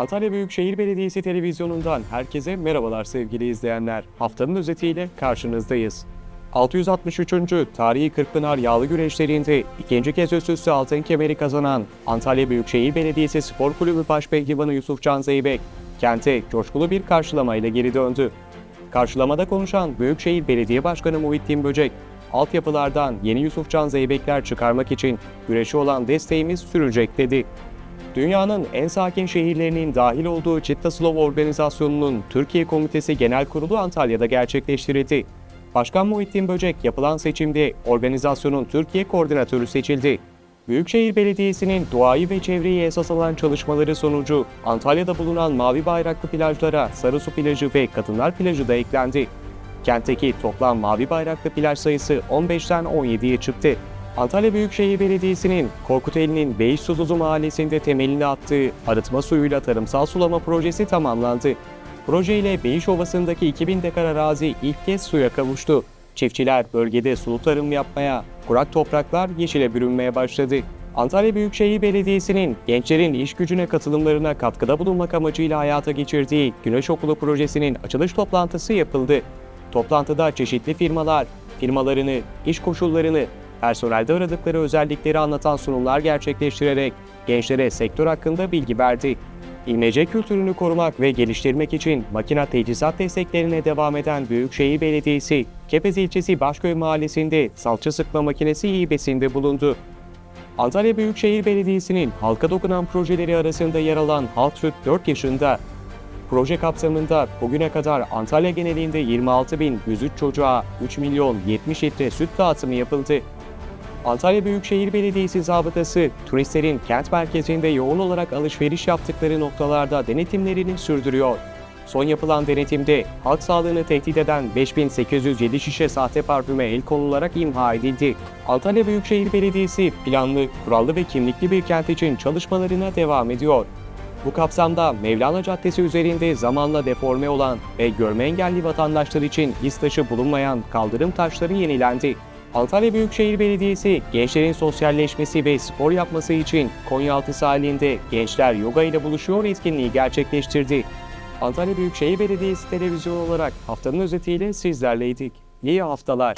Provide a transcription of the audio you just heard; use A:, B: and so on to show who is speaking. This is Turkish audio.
A: Antalya Büyükşehir Belediyesi televizyonundan herkese merhabalar sevgili izleyenler. Haftanın özetiyle karşınızdayız. 663. Tarihi Kırkpınar Yağlı Güreşleri'nde ikinci kez üst üste altın kemeri kazanan Antalya Büyükşehir Belediyesi Spor Kulübü Başpehlivanı Yusuf Can Zeybek, kente coşkulu bir karşılamayla geri döndü. Karşılamada konuşan Büyükşehir Belediye Başkanı Muhittin Böcek, altyapılardan yeni Yusuf Can Zeybekler çıkarmak için güreşi olan desteğimiz sürecek dedi. Dünyanın en sakin şehirlerinin dahil olduğu Cittaslov Organizasyonu'nun Türkiye Komitesi Genel Kurulu Antalya'da gerçekleştirildi. Başkan Muhittin Böcek yapılan seçimde organizasyonun Türkiye koordinatörü seçildi. Büyükşehir Belediyesi'nin doğayı ve çevreyi esas alan çalışmaları sonucu Antalya'da bulunan mavi bayraklı plajlara Sarısu plajı ve Kadınlar plajı da eklendi. Kentteki toplam mavi bayraklı plaj sayısı 15'ten 17'ye çıktı. Antalya Büyükşehir Belediyesi'nin Korkuteli'nin Beyişsuzuzu mahallesinde temelini attığı arıtma suyuyla tarımsal sulama projesi tamamlandı. Projeyle Beyiş Ovası'ndaki 2000 dekar arazi ilk kez suya kavuştu. Çiftçiler bölgede sulu tarım yapmaya, kurak topraklar yeşile bürünmeye başladı. Antalya Büyükşehir Belediyesi'nin gençlerin iş gücüne katılımlarına katkıda bulunmak amacıyla hayata geçirdiği Güneş Okulu projesinin açılış toplantısı yapıldı. Toplantıda çeşitli firmalar, firmalarını, iş koşullarını, personelde aradıkları özellikleri anlatan sunumlar gerçekleştirerek gençlere sektör hakkında bilgi verdi. İmece kültürünü korumak ve geliştirmek için makina teçhizat desteklerine devam eden Büyükşehir Belediyesi, Kepez ilçesi Başköy mahallesinde salça sıkma makinesi hibesinde bulundu. Antalya Büyükşehir Belediyesi'nin halka dokunan projeleri arasında yer alan Halk Süt 4 yaşında Proje kapsamında bugüne kadar Antalya genelinde 26.103 çocuğa 3 milyon 70 litre süt dağıtımı yapıldı. Antalya Büyükşehir Belediyesi zabıtası, turistlerin kent merkezinde yoğun olarak alışveriş yaptıkları noktalarda denetimlerini sürdürüyor. Son yapılan denetimde halk sağlığını tehdit eden 5807 şişe sahte parfüme el konularak imha edildi. Antalya Büyükşehir Belediyesi planlı, kurallı ve kimlikli bir kent için çalışmalarına devam ediyor. Bu kapsamda Mevlana Caddesi üzerinde zamanla deforme olan ve görme engelli vatandaşlar için iz taşı bulunmayan kaldırım taşları yenilendi. Antalya Büyükşehir Belediyesi gençlerin sosyalleşmesi ve spor yapması için Konyaaltı sahilinde Gençler Yoga ile buluşuyor etkinliği gerçekleştirdi. Antalya Büyükşehir Belediyesi televizyonu olarak haftanın özetiyle sizlerleydik. İyi haftalar.